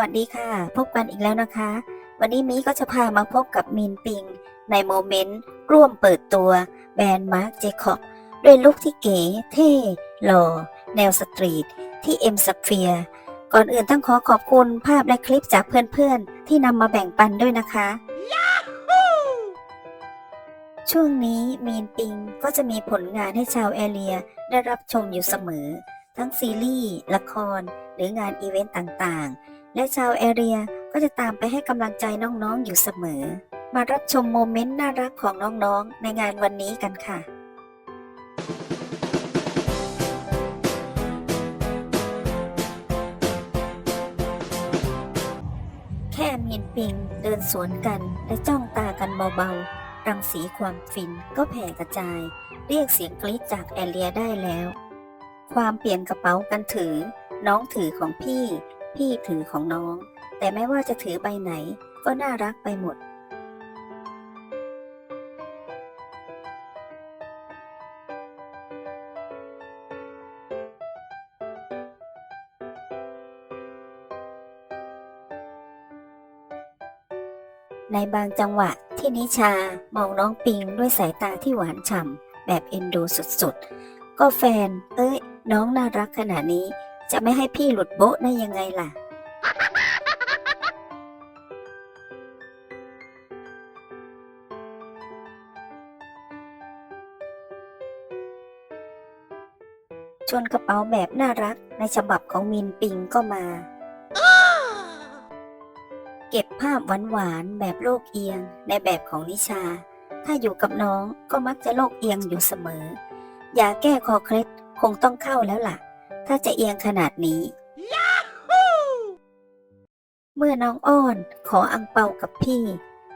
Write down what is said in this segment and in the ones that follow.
วัสดีค่ะ พบกันอีกแล้วนะคะ วันนี้มีก็จะพามาพบกับมินปิง ในโมเมนต์ร่วมเปิดตัวแบรนด์มาร์คเจคอบด้วยลุคที่เก๋ เท่หล่อ แนวสตรีท ที่เอ็มสเฟียก่อนอื่นต้องขอขอบคุณภาพและคลิปจากเพื่อนๆ ที่นำมาแบ่งปันด้วยนะคะ ช่วงนี้มีนปิงก็จะมีผลงานให้ชาวแอเรียได้รับชมอยู่เสมอ ทั้งซีรีส์ ละคร หรืองานอีเวนต์ต่างๆ และชาวแอเรียก็จะตามไปให้กำลังใจน้องๆอยู่เสมอ มารับชมโมเมนต์น่ารักของน้องๆ ในงานวันนี้กันค่ะแค่มีนปิงเดินสวนกันและจ้องตากันเบาๆ รังสีความฟินก็แผ่กระจาย เรียกเสียงกรี๊ดจากแอเรียได้แล้ว ความเปลี่ยนกระเป๋ากันถือ น้องถือของพี่ พี่ถือของน้อง แต่ไม่ว่าจะถือใบไหนก็น่ารักไปหมด ในบางจังหวะที่นิชามองน้องปิงด้วยสายตาที่หวานฉ่ำแบบเอ็นดูสุดๆ ก็แฟน เอ้ย น้องน่ารักขนาดนี้ จะไม่ให้พี่หลุดโบ๊ะได้ยังไงล่ะ ชวนกระเป๋าแบบน่ารักในฉบับของมินปิงก็มา เก็บภาพหวานๆแบบโลกเอียงในแบบของนิชา ถ้าอยู่กับน้องก็มักจะโลกเอียงอยู่เสมอยาแก้คอเคล็ดคงต้องเข้าแล้วล่ะ ถ้าจะเอียงขนาดนี้ เมื่อน้องอ้อนขออังเปากับพี่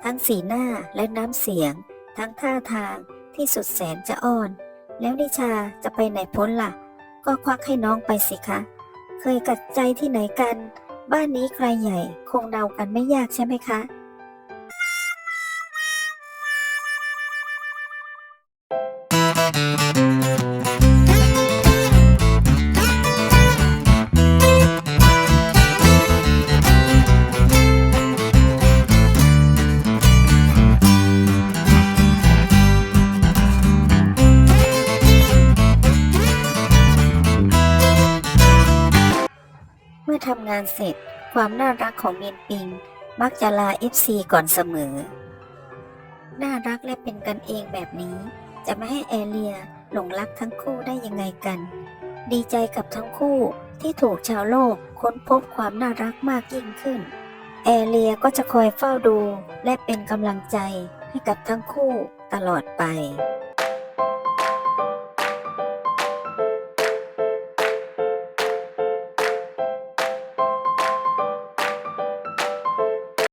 ทั้งสีหน้าและน้ำเสียง ทั้งท่าทางที่สุดแสนจะอ้อน แล้วนิชาจะไปไหนพ้นล่ะ ก็ควักให้น้องไปสิคะ เคยกัดใจที่ไหนกัน บ้านนี้ใครใหญ่คงเดากันไม่ยากใช่ไหมคะ ทำงานเสร็จ ความน่ารักของเมียนปิง มักจะลา FC ก่อนเสมอ น่ารักและเป็นกันเองแบบนี้ จะไม่ให้แอเรียหลงรักทั้งคู่ได้ยังไงกัน ดีใจกับทั้งคู่ที่ถูกชาวโลกค้นพบความน่ารักมากยิ่งขึ้น แอเรียก็จะคอยเฝ้าดูและเป็นกำลังใจให้กับทั้งคู่ตลอดไป